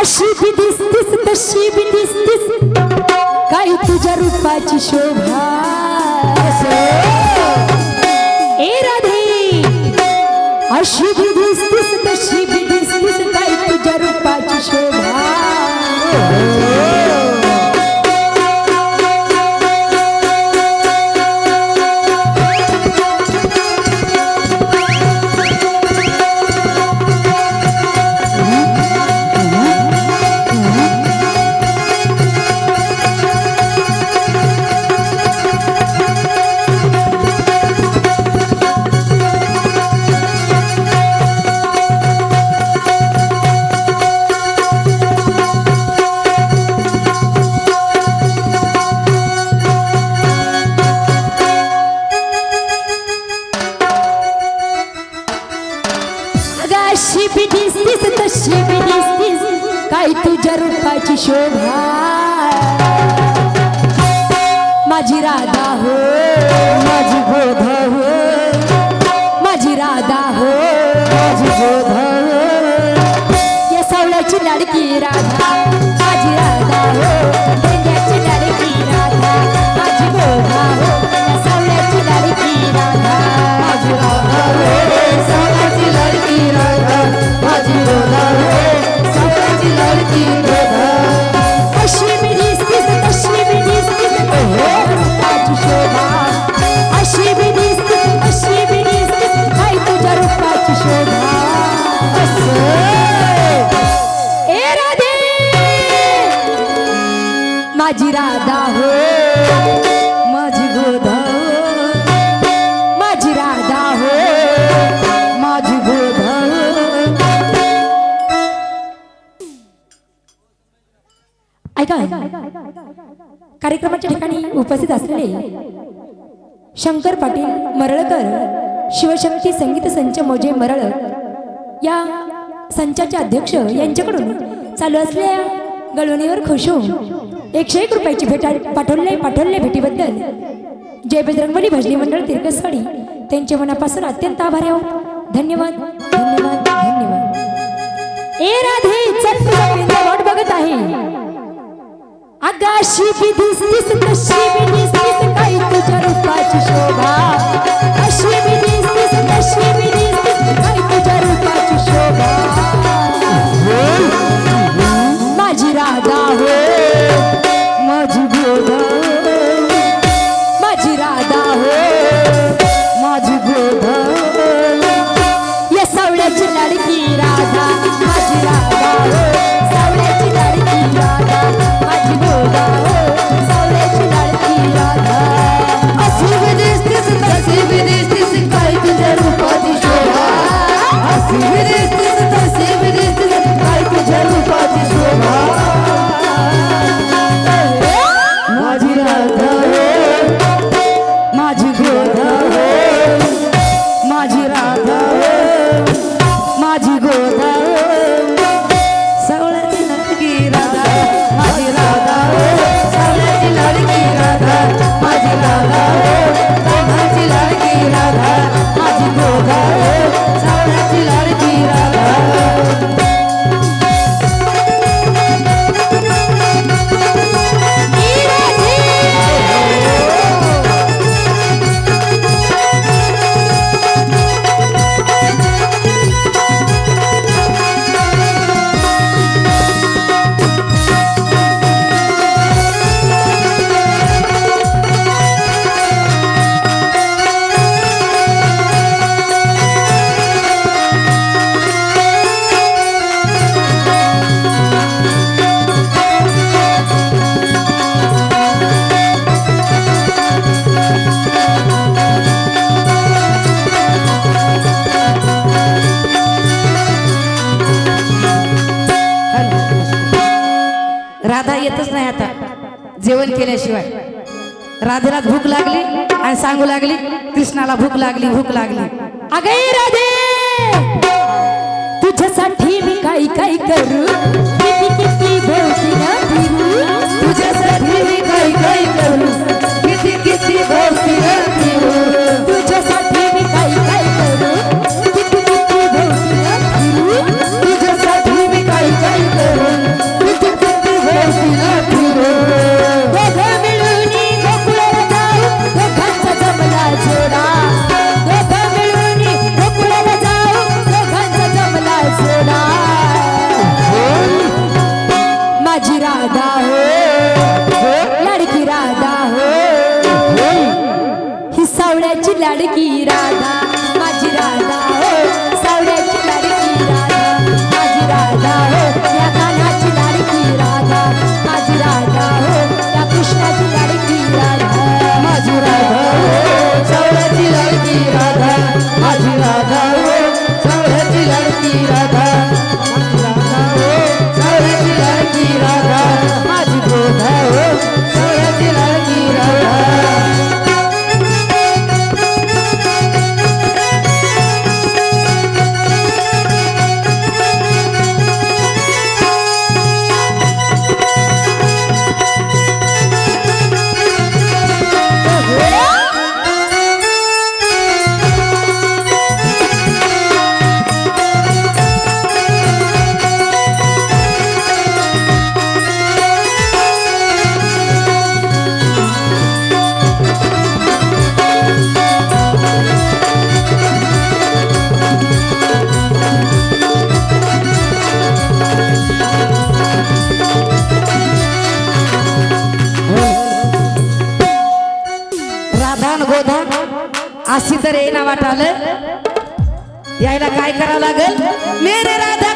अशी बी दिसतीस तशी बी दिसतीस काय तुझ्या रूपाची शोभा? ए राधे अशी बी दिसतीस तशी बी दिसतीस काय तुझ्या रूपाची शोभा? ऐका. कार्यक्रमाच्या ठिकाणी उपस्थित असलेले शंकर पाटील मरळकर शिवशक्ती संगीत संच मोजे मरळ या संचाचे अध्यक्ष यांच्याकडून चालू असलेल्या गळवणीवर खुश होऊन एकशे एक रुपयाची भेट पाठवले पाठवले भेटीबद्दल जय बजरंगबली भजनी मंडळ तिरकसवाडी त्यांच्या मनापासून अत्यंत आभारी आहोत. धन्यवाद धन्यवाद धन्यवाद. ए राधे चल वाट बघत आहे. आकाशी बी दिसतीस तशी बी दिसतीस काही तुझ्या रूपाची शोभा राधेलाच भूक लागली आणि सांगू लागली कृष्णाला भूक लागली भूक लागली. अगे राधे तुझ्यासाठी मी काही काही करू? किती किती भोवती ना फिरू तुझ्यासाठी मी काही काही करू? 大刀。गोधान गोधान अशी तर येईना वाटाल. यायला काय करावं लागेल? मेरे राधा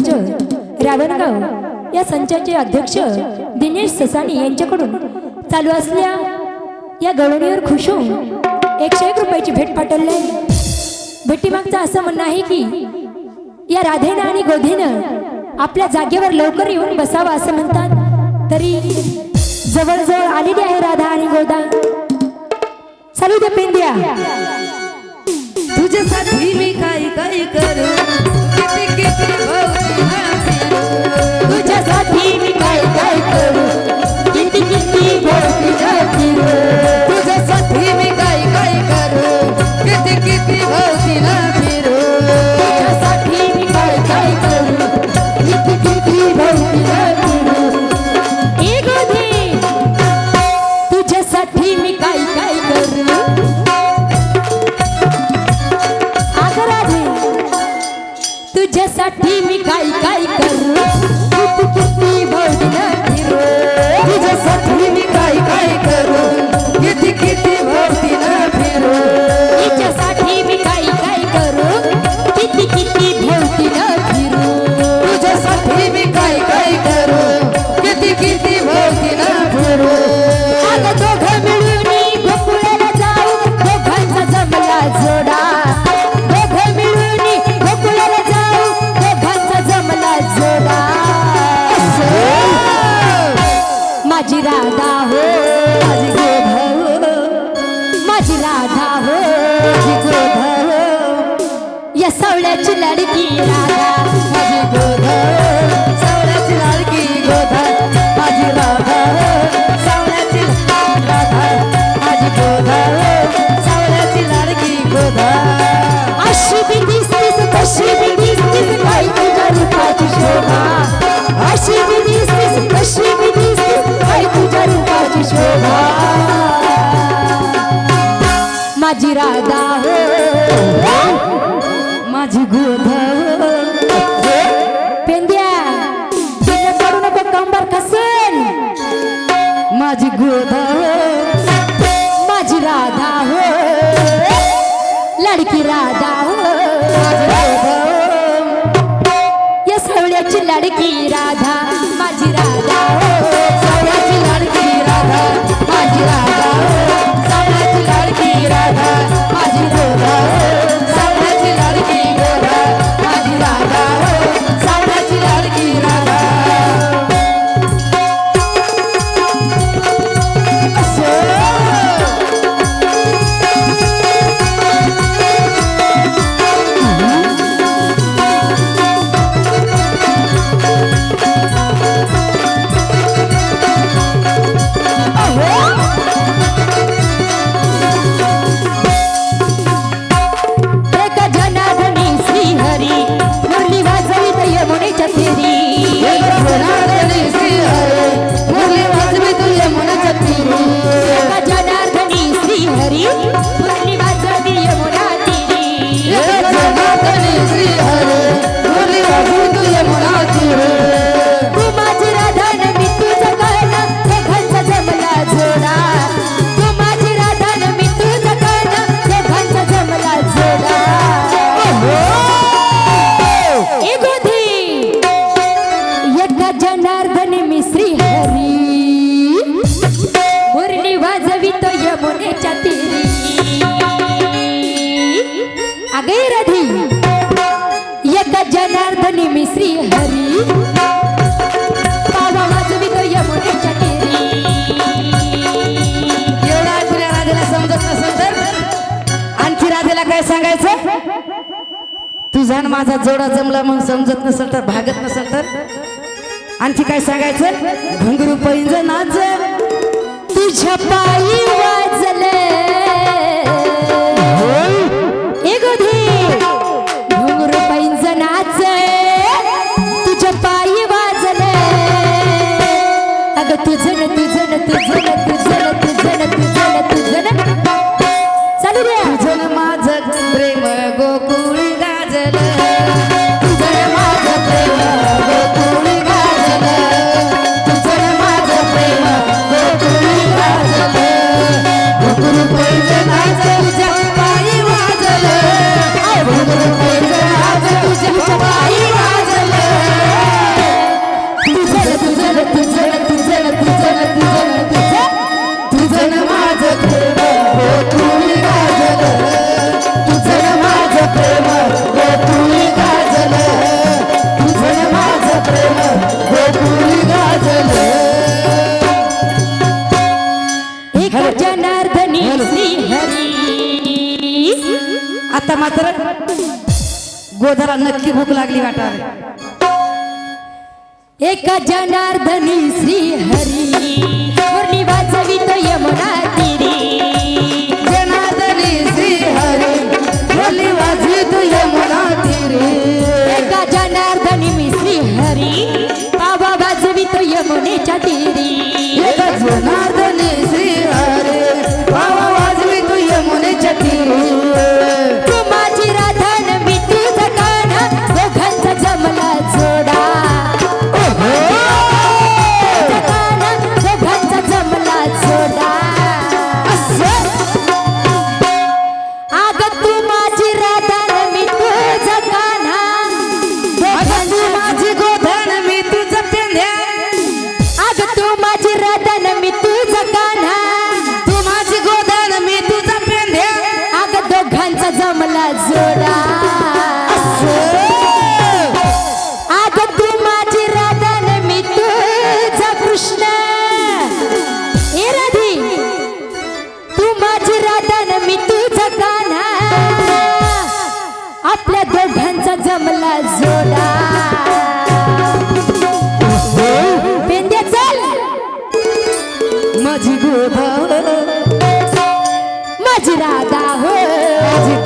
संच. रावणगाव या संचाचे अध्यक्ष दिनेश ससानी यांच्याकडून चालू असल्या या गवळणीवर खुश होऊन एकशे एक रुपयाची भेट पाठवली. भेटीमागचं असं म्हणणं आहे की या राधेनं आणि गोधीनं आपल्या जागेवर लवकर येऊन बसावं असं म्हणतात. तरी जवळजवळ आलेली आहे राधा आणि गोदा. चालू द्या पेंदिया तुझ्यासाठी मी काही काही करू? கல்வி கல்வி obrigada. जण माझा जोडा जमला मग समजत नसेल तर भागत नसेल तर. आणखी काय सांगायचं? घुंगरू पैंज नाच तुझ्या पायी वाजले. मात्र गोदरा नक्की भूक लागली वाटा एका जनार्दनी श्री हरी. दान मी तुझं काना आपल्या दोघांचा जमला जोडा. पेंद्या चल. माझी गोदा माझी राधा हो. माझी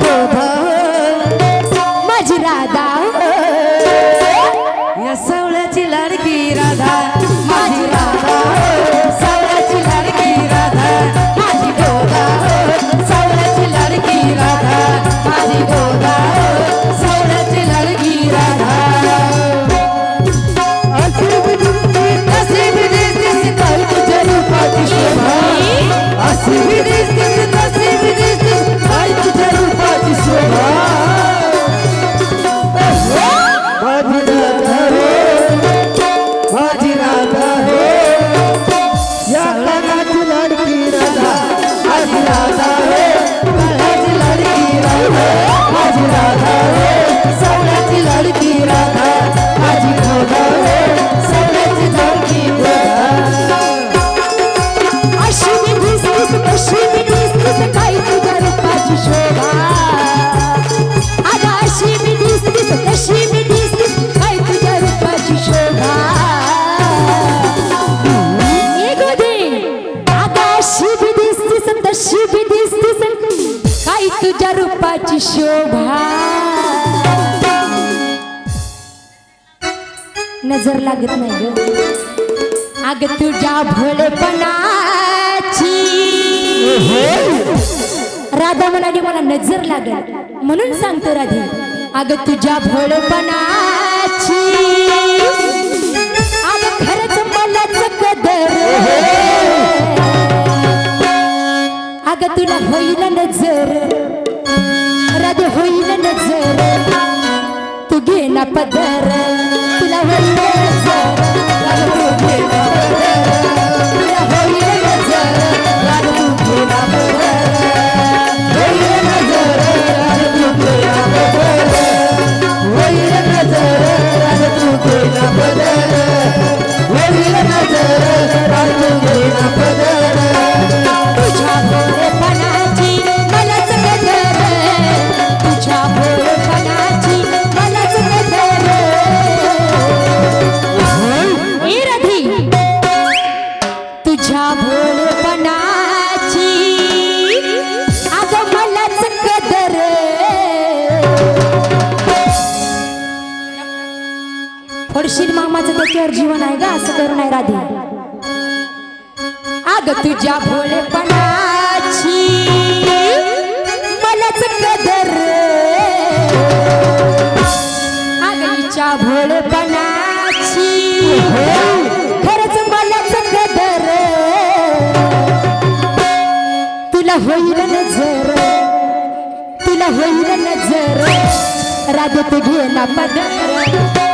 शोभा. नजर लागत नाही ग. अग तुझ्या भोळेपणाची. राधा म्हणाली मला नजर लागेल. म्हणून सांगतो राधे अग तुझ्या भोळेपणाची. अग खरंच मलाच कदर अग तुला होईल नजर. राधे होईल नजर तू घे ना पदर तुला होईल नजर अग तुझ्या भोळेपणाची मलाच कदर. अग तिच्या भोळेपणाची खरंच मलाच कदर. तुला होईल नजर तुला होईल नजर. राधे तू घे ना पदर.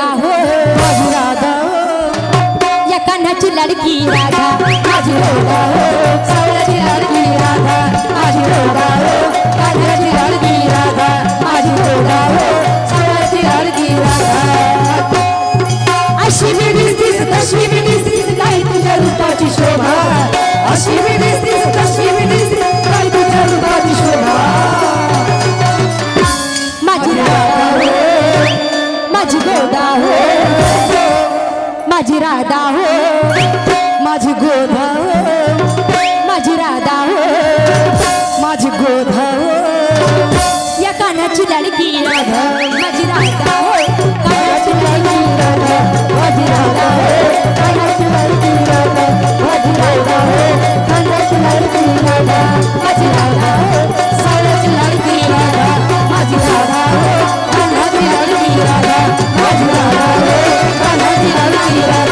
माझी गोदा हो माझी राधा. हो या कान्हाची लाडकी राधा. माझी गोदा हो सावळ्याची लाडकी राधा. माझी गोदा हो कान्हाची लाडकी राधा. माझी गोदा हो सावळ्याची लाडकी राधा. अशी मी दिसतीस तशी मी दिसतीस. काय तुझ्या रूपाची शोभा? अशी मी दिसतीस माझी राधा हो माझी गोधा हो माझी राधा हो माझी गोधा हो. या कानाची लाडकी राधा माझी राधा हो कानाची लाडकी राधा माझी राधा हो कानाची लाडकी राधा माझी राधा हो कानाची लाडकी राधा माझी राधा हो सावळ्याची लाडकी राधा माझी राधा हो कानाची लाडकी राधा माझी राधा हो. कानाची लाडकी